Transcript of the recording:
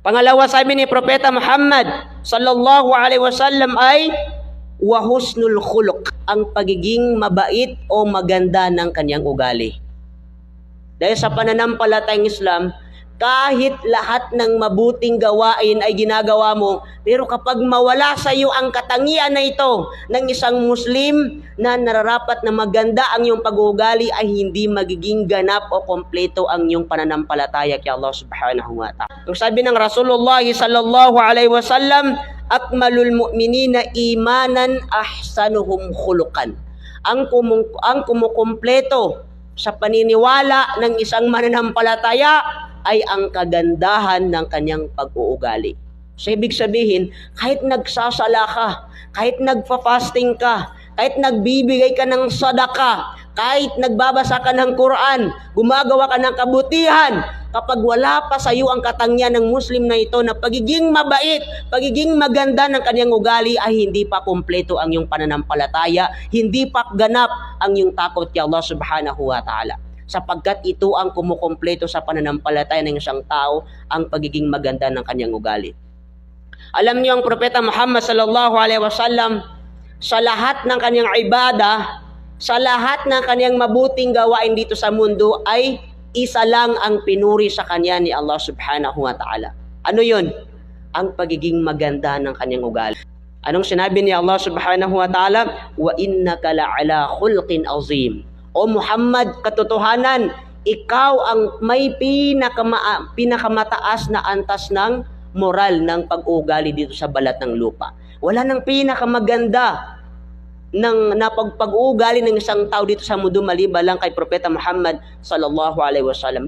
Pangalawa sabi ni Propeta Muhammad sallallahu alaihi wasallam ay wa husnul khuluq, ang pagiging mabait o maganda ng kanyang ugali. Dahil sa pananampalatayang Islam, kahit lahat ng mabuting gawain ay ginagawa mo, pero kapag mawala sa iyo ang katangian na ito ng isang Muslim na nararapat na maganda ang iyong pag-uugali ay hindi magiging ganap o kompleto ang iyong pananampalataya kay Allah subhanahu wa ta'ala. Yung sabi ng Rasulullah sallallahu alaihi wasallam, akmalul mu'minina imanan ahsanuhum khuluqan. Ang kumu ang kumukumpleto sa paniniwala ng isang mananampalataya ay ang kagandahan ng kanyang pag-uugali. So, ibig sabihin, kahit nagsasala ka, kahit nagpa-fasting ka, kahit nagbibigay ka ng sadaka, kahit nagbabasa ka ng Quran, gumagawa ka ng kabutihan, kapag wala pa sa iyo ang katangian ng Muslim na ito na pagiging mabait, pagiging maganda ng kanyang ugali ay hindi pa kumpleto ang iyong pananampalataya, hindi pa ganap ang iyong takot kay Allah subhanahu wa ta'ala sapagkat ito ang kumukumpleto sa pananampalataya ng isang tao ang pagiging maganda ng kanyang ugali. Alam niyo ang propeta Muhammad sallallahu alaihi wasallam sa lahat ng kanyang ibada, sa lahat ng kanyang mabuting gawain dito sa mundo ay isa lang ang pinuri sa kanya ni Allah subhanahu wa ta'ala. Ano yun? Ang pagiging maganda ng kanyang ugali. Anong sinabi ni Allah subhanahu wa ta'ala? Wa innaka la'ala khulqin azim. O Muhammad, katotohanan, ikaw ang may pinakama, pinakamataas na antas ng moral ng pag-uugali dito sa balat ng lupa. Wala nang pinakamaganda ng napagpag-uugali ng isang tao dito sa mundo maliban lang kay Propeta Muhammad sallallahu alaihi wasallam.